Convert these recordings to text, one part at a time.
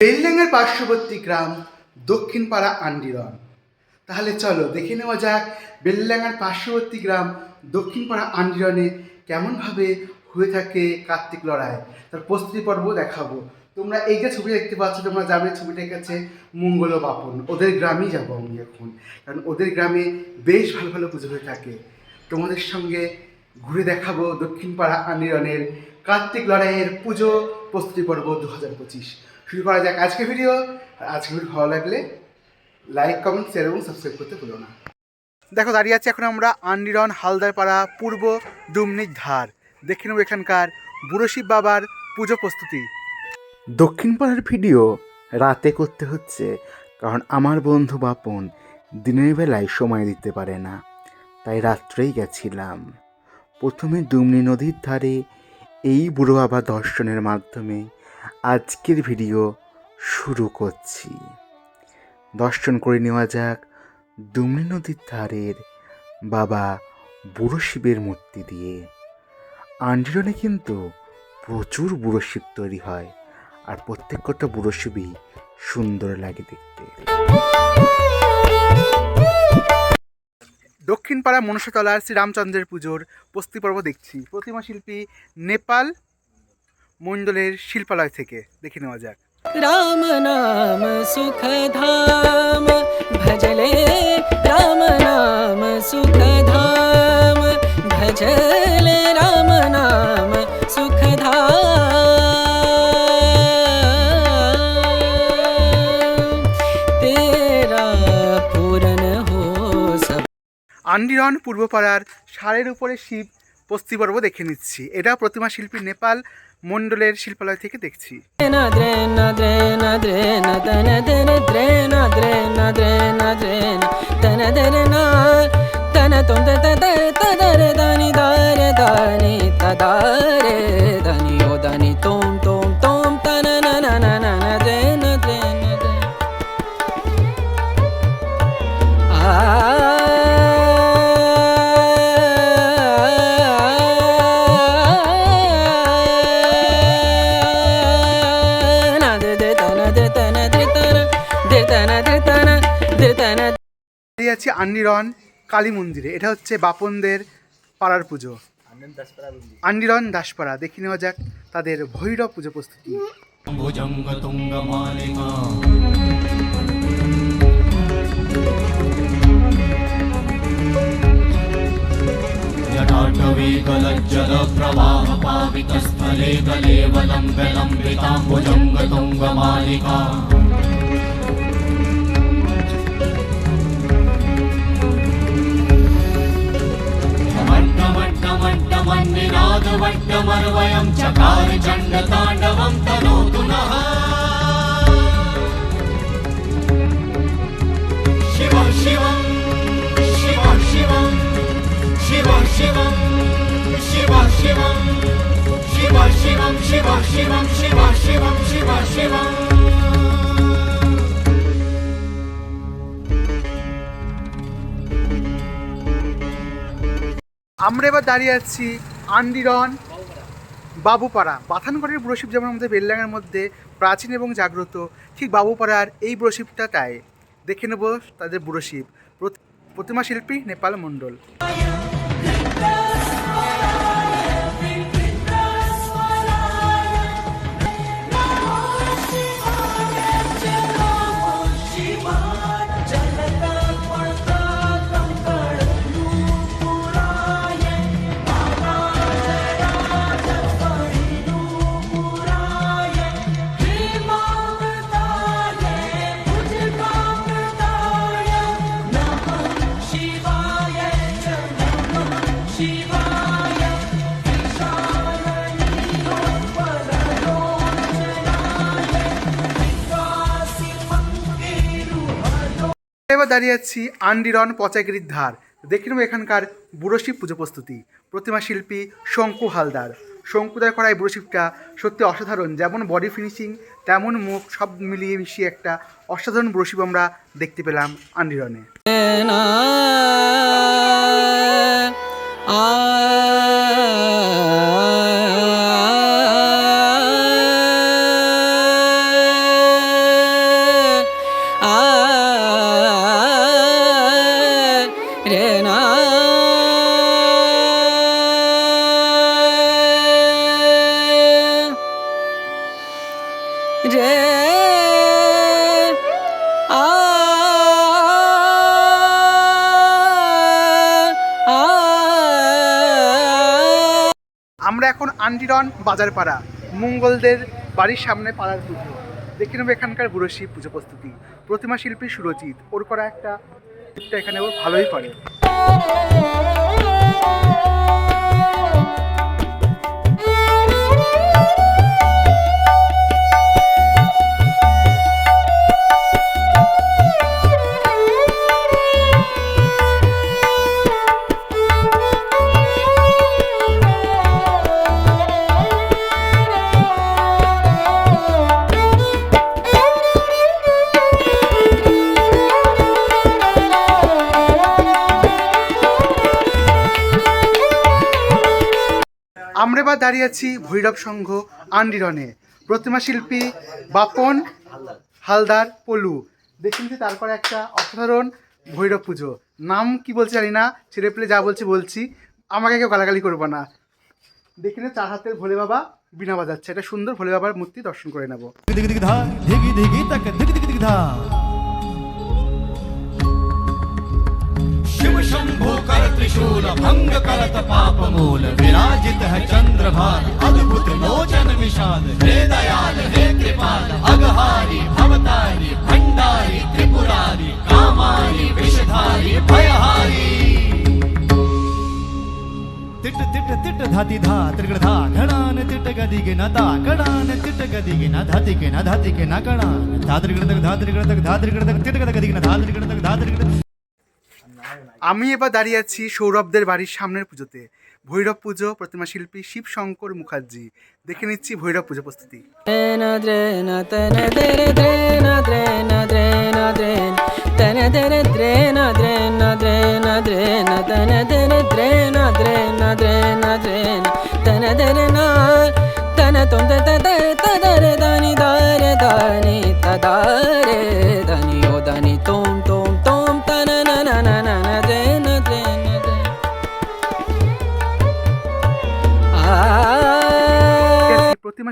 বেলডাঙ্গার পার্শ্ববর্তী গ্রাম দক্ষিণ পাড়া আন্ডিরন। তাহলে চলো দেখে নেওয়া যাক বেলডাঙ্গার পার্শ্ববর্তী গ্রাম দক্ষিণ পাড়া আন্ডিরনে কেমনভাবে হয়ে থাকে কার্তিক লড়াই। তার প্রস্তুতি পর্ব দেখাবো। তোমরা এই যে ছবি দেখতে পাচ্ছ, তোমরা যাবে ছবিটা কাছে মঙ্গল বাপন। ওদের গ্রামেই যাব আমি এখন, কারণ ওদের গ্রামে বেশ ভালো ভালো পুজো হয়ে থাকে। তোমাদের সঙ্গে ঘুরে দেখাবো দক্ষিণ পাড়া আন্ডিরনের কার্তিক লড়াইয়ের পুজো প্রস্তুতি পর্ব দু হাজার পঁচিশ। শুরু করা যাক আজকে ভিডিও আজকে ভিডিও ভালো লাগলে লাইক কমেন্ট শেয়ার এবং সাবস্ক্রাইব করতে ভুলো না। দেখো, দাঁড়িয়ে আছি এখন আমরা আন্ডিরন হালদারপাড়া পূর্ব ডুমনির ধার। দেখে নেব এখানকার বুড়ো শিব বাবার পুজো প্রস্তুতি। দক্ষিণ পাড়ার ভিডিও রাতে করতে হচ্ছে, কারণ আমার বন্ধু বাপন দিনের বেলায় সময় দিতে পারে না, তাই রাত্রেই গেছিলাম। প্রথমে দুমনি নদীর ধারে এই বুড়ো বাবা দর্শনের মাধ্যমে আজকের ভিডিও শুরু করছি। দর্শন করে নেওয়া যাক দুমনি নদীর ধারের বাবা বুড়ো শিবের মূর্তি দিয়ে। আন্ডিরনে কিন্তু প্রচুর বুড়ো শিব তৈরি হয় আর প্রত্যেক কটা বুড়ো শিবই সুন্দর লাগে দেখতে। দক্ষিণ পাড়া মনসাতলার শ্রীরামচন্দ্রের পুজোর প্রস্তুতি পর্ব দেখছি। প্রতিমা শিল্পী নেপাল মণ্ডলের শিল্পালয় থেকে। দেখে নেওয়া যাক। রাম নাম সুখ ধাম ভজলে রাম নাম সুখ ধাম ভজলে রাম নাম আন্ডিরন পূর্বপাড়ার সারের উপরে শিব পশ্চিমবর্গ দেখে নিচ্ছি। এটা প্রতিমা শিল্পী নেপাল মন্ডলের শিল্পালয় থেকে দেখছি। তোমরা দাঁড়িয়ে আছি আন্ডিরন কালী মন্দিরে এটা হচ্ছে বাপনদের পাড়ার পুজো আন্ডিরন দাসপাড়া দেখে নেওয়া যাক তাদের ভৈরব পুজো প্রস্তুতি भुजङ्गतुङ्गमालिका जटाटवीकलज्जलप्रवाहपावितस्थले कलेवलम्ब्य लम्बितां भुजङ्गतुङ्गमालिका मट्टमट्टमट्टमन्निनादवट्टमर्वयं चकार चण्डताण्डवं तनोतु नः शिव शिवं शिव शिवं शिव शिवं शिव शिवं शिव शिवं शिव शिवं शिव शिवं शिव शिवम् আমরা এবার দাঁড়িয়ে আছি আন্ডিরন বাবুপাড়া। বাথানগড়ের বুড়োশিব যেমন আমাদের বেলডাঙ্গার মধ্যে প্রাচীন এবং জাগ্রত, ঠিক বাবুপাড়ার এই বুড়োশিবটা তাই। দেখে নেব তাদের প্রত- প্রতিমা শিল্পী নেপাল মণ্ডল। এবার দাঁড়িয়ে আছি আন্ডিরন পচাগিরির ধার। দেখে নেব এখানকার বুড়োশিব পুজো প্রস্তুতি। প্রতিমা শিল্পী শঙ্কু হালদার। শঙ্কুদার করা এই বুড়োশিবটা সত্যি অসাধারণ। যেমন বডি ফিনিশিং তেমন মুখ সব মিলিয়ে মিশিয়ে একটা অসাধারণ বুড়োশিব আমরা দেখতে পেলাম আন্ডিরনে। आ আন্ডিরন বাজার পাড়া মঙ্গলদের বাড়ির সামনে পাড়ার পুজো। দেখে নেব এখানকার বুড়শি পুজো প্রস্তুতি। প্রতিমা শিল্পী সুরজিৎ, ওর করা একটা এখানে ও ভালোই করে। আমরা দাঁড়িয়ে আছি ভৈরব সংঘ আন্ডিরনে। প্রতিমা শিল্পী বাপন হালদার পলু। দেখে যে তারপরে একটা অসাধারণ ভৈরব পুজো। নাম কি বলছে জানি না ছেলে পেলে যা বলছি বলছি, আমাকে কেউ গালাগালি করব না। দেখে নিয়ে চার হাতের ভোলে বাবা বিনা বাজাচ্ছে। এটা সুন্দর ভোলে বাবার মূর্তি দর্শন করে নেব। शिव शंभो कर त्रिशूल, भंग करत पाप मूल। विराजित है चंद्रभान अद्भुत लोचन विशाल। हे दयाल, हे कृपाल, अगहारी, भवतारी, भंडारी, त्रिपुरारी, कामारी, विषधारी, भयहारी। तिट तिट तिट, धाती, धा त्रिगड़ धा घड़ान तिट गदी के न, ता घड़ान तिट गदी के न, धाती के न, धाती के न घड़ान धा त्रिगड़ तक धा त्रिगड़ तक धा त्रिगड़ तक तिट गदी के न, धा त्रिगड़ तक धा त्रिगड़ तक আমি এবার দাঁড়িয়ে আছি সৌরভদের বাড়ির সামনের পুজোতে ভৈরব পুজো প্রতিমা শিল্পী শিব শঙ্কর মুখার্জি দেখে নিচ্ছি ভৈরব পুজো প্রস্তুতি Drena, drena, tene, dere, drena,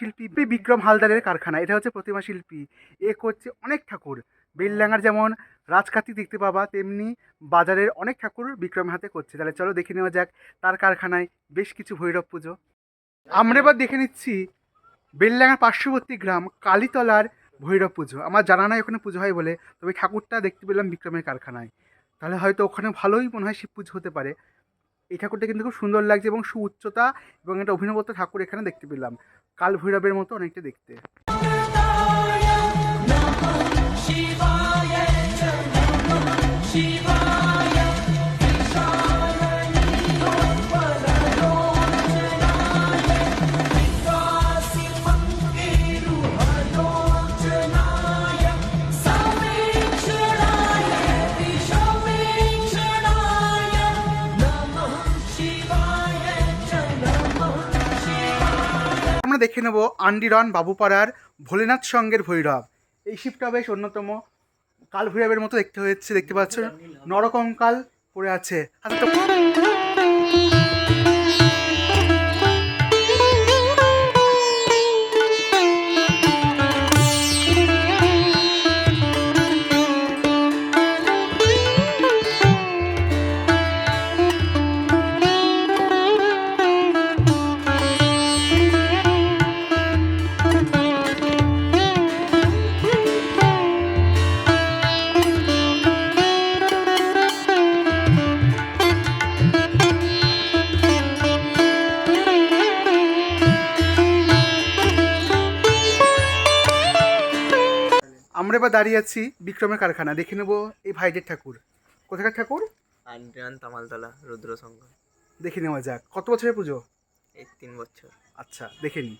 শিল্পী বিক্রম হালদারের কারখানা, এটা হচ্ছে প্রতিমা শিল্পী। এ করছে অনেক ঠাকুর। বেলডাঙ্গার যেমন রাজকাতি দেখতে পাবা, তেমনি বাজারের অনেক ঠাকুর বিক্রম হাতে করছে। তাহলে চলো দেখে নেওয়া যাক, তার কারখানায় বেশ কিছু ভৈরব পুজো। আমরা এবার দেখে নিচ্ছি বেলডাঙ্গার পার্শ্ববর্তী গ্রাম কালীতলার ভৈরব পুজো। আমার জানা নাই ওখানে পুজো হয় বলে, তবে ঠাকুরটা দেখতে পেলাম বিক্রমের কারখানায়। তাহলে হয়তো ওখানে ভালোই মনে হয় শিব পুজো হতে পারে। এই ঠাকুরটা কিন্তু খুব সুন্দর লাগছে এবং সু উচ্চতা এবং একটা অভিনবত্ব ঠাকুর এখানে দেখতে পেলাম। কাল ভৈরবের মতো অনেকটা দেখতে। দেখে নেব আন্ডিরন বাবুপাড়ার ভোলেনাথ সঙ্গের ভৈরব। এই শিবটা বেশ অন্যতম। কাল ভৈরবের মতো দেখতে হয়েছে, দেখতে পাচ্ছ। নরকঙ্কাল পড়ে আছে। আচ্ছা আমরা এবার দাঁড়িয়ে আছি বিক্রমের কারখানা দেখে নেব এই ভাইদের ঠাকুর। কোথাকার ঠাকুর? আন্ডিয়ান তামালতলা রুদ্র সংঘ। দেখে নেওয়া যাক। কত বছরের পুজো? এই তিন বছর। আচ্ছা দেখে নিই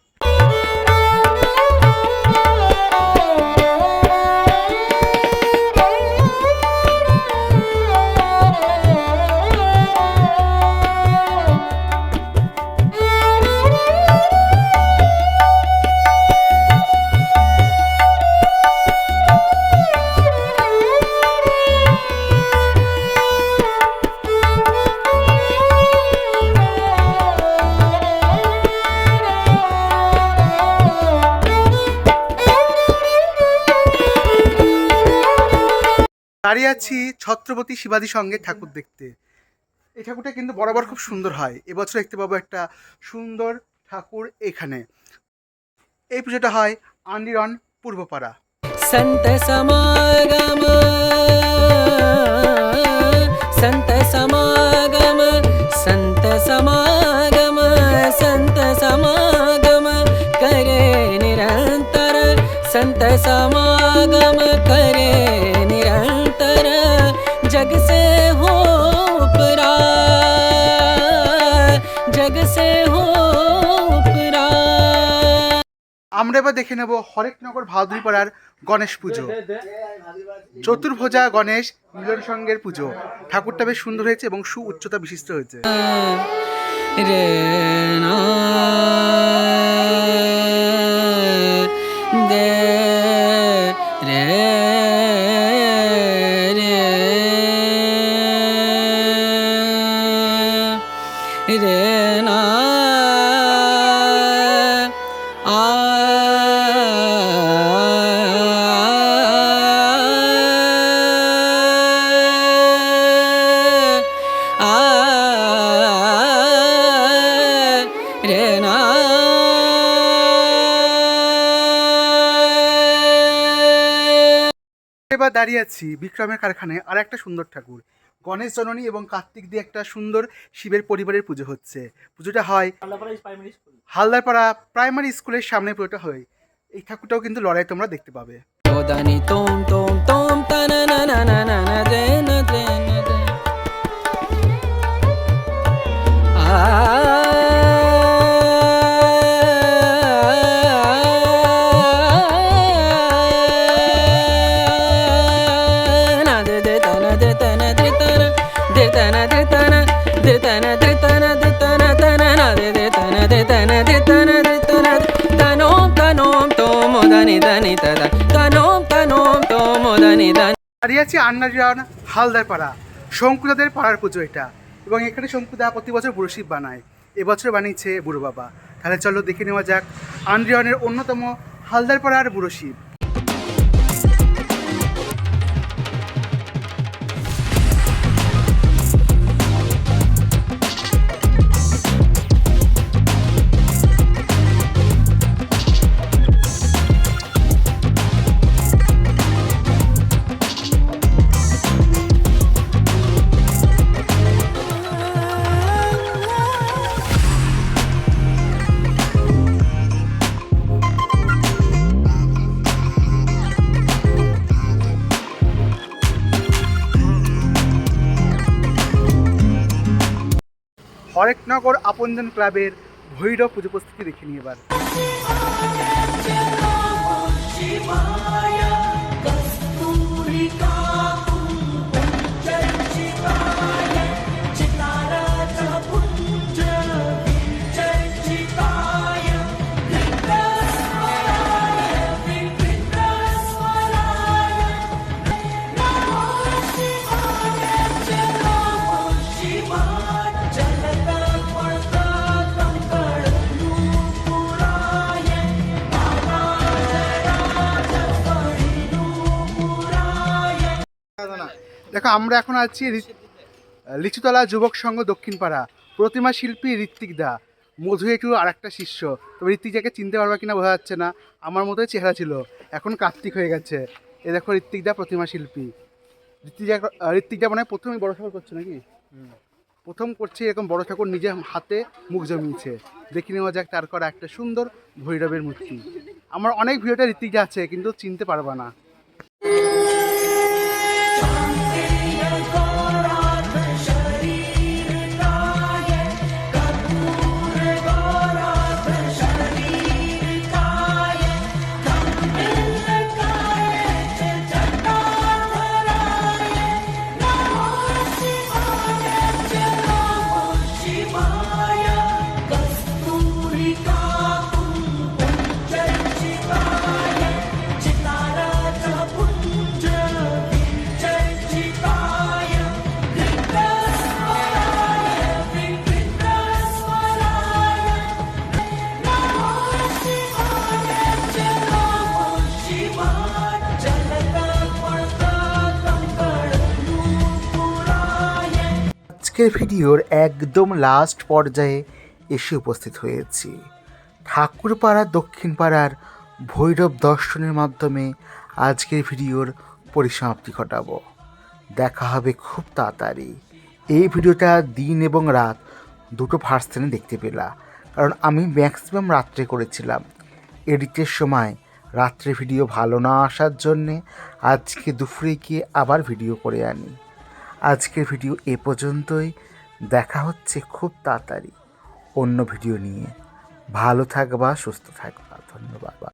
দাঁড়িয়ে আছি ছত্রপতি শিবাজী সঙ্গে ঠাকুর দেখতে এই ঠাকুরটা কিন্তু বরাবর খুব সুন্দর হয় এবছর দেখতে পাবো একটা সুন্দর ঠাকুর এখানে এই পুজোটা হয় আন্ডিরন পূর্বপাড়া संत समागम संत समागम संत समागम संत समागम करे निरंतर संत समागम करे निरंतर जग से हो उपरा जग से हो उपरा আমরা এবার দেখে নেব হরেকনগর ভাদুরি পাড়ার গণেশ পুজো চতুর্ভুজা গণেশ মিলন সঙ্গের পুজো ঠাকুরটা বেশ সুন্দর হয়েছে এবং সু উচ্চতা বিশিষ্ট হয়েছে রে না এবার দাঁড়িয়ে আছি বিক্রমের কারখানায় আর একটা সুন্দর ঠাকুর গণেশ জননী এবং কার্তিক দিয়ে একটা সুন্দর শিবের পরিবারের পুজো হচ্ছে পুজোটা হয় হালদারপাড়া প্রাইমারি স্কুলের সামনে পুজোটা হয় এই ঠাকুরটাও কিন্তু লড়াই তোমরা দেখতে পাবে దని దని దని తద తనోం తనోం తోమో దని దని দাঁড়িয়ে আছি আন্নারিয়ান হালদারপাড়া শঙ্কুদাদের পাড়ার পুজো এটা এবং এখানে শঙ্কুদা প্রতি বছর বুড়ো শিব বানায় এবছর বানিয়েছে বুড়ো বাবা তাহলে চলো দেখে নেওয়া যাক আন্দ্রিয়নের অন্যতম হালদারপাড়ার বুড়ো রূপনগর আপনজন ক্লাবের ভৈরব উপস্থিতি দেখে নিয়ে এবার। দেখো আমরা এখন আছি লিচুতলা যুবক সংঘ দক্ষিণ পাড়া প্রতিমা শিল্পী ঋত্বিক দা মধু একটু আর একটা শিষ্য। তবে ঋত্বিক যাকে চিনতে পারবা কিনা বোঝা যাচ্ছে না। আমার মতোই চেহারা ছিল। এখন কার্তিক হয়ে গেছে। এ দেখো ঋত্বিক দা প্রতিমা শিল্পী। ঋত্বিক দা ঋত্বিক দা মানে প্রথমে বড় ঠাকুর করছে নাকি? প্রথম করছে এরকম বড় ঠাকুর নিজের হাতে মুখ জমিয়েছে। দেখে নেওয়া যাক তার করা একটা সুন্দর ভৈরবের মূর্তি। আমার অনেক ভিডিওটা ঋত্বিক দা আছে কিন্তু চিনতে পারবা না। আজকের ভিডিওর একদম লাস্ট পর্যায়ে এসে উপস্থিত হয়েছি। ঠাকুরপাড়া দক্ষিণ পাড়ার ভৈরব দর্শনের মাধ্যমে আজকের ভিডিওর পরিসমাপ্তি ঘটাবো। দেখা হবে খুব তাড়াতাড়ি। এই ভিডিওটা দিন এবং রাত দুটো ভার্সনে দেখতে পেলা। কারণ আমি ম্যাক্সিমাম রাত্রে করেছিলাম। এডিটের সময় রাত্রে ভিডিও ভালো না আসার জন্যে আজকে দুপুরে গিয়ে আবার ভিডিও করে আনি। আজকের ভিডিও এ পর্যন্তই। দেখা হচ্ছে খুব তাড়াতাড়ি অন্য ভিডিও নিয়ে। ভালো থাকবা, সুস্থ থাকবা। ধন্যবাদ।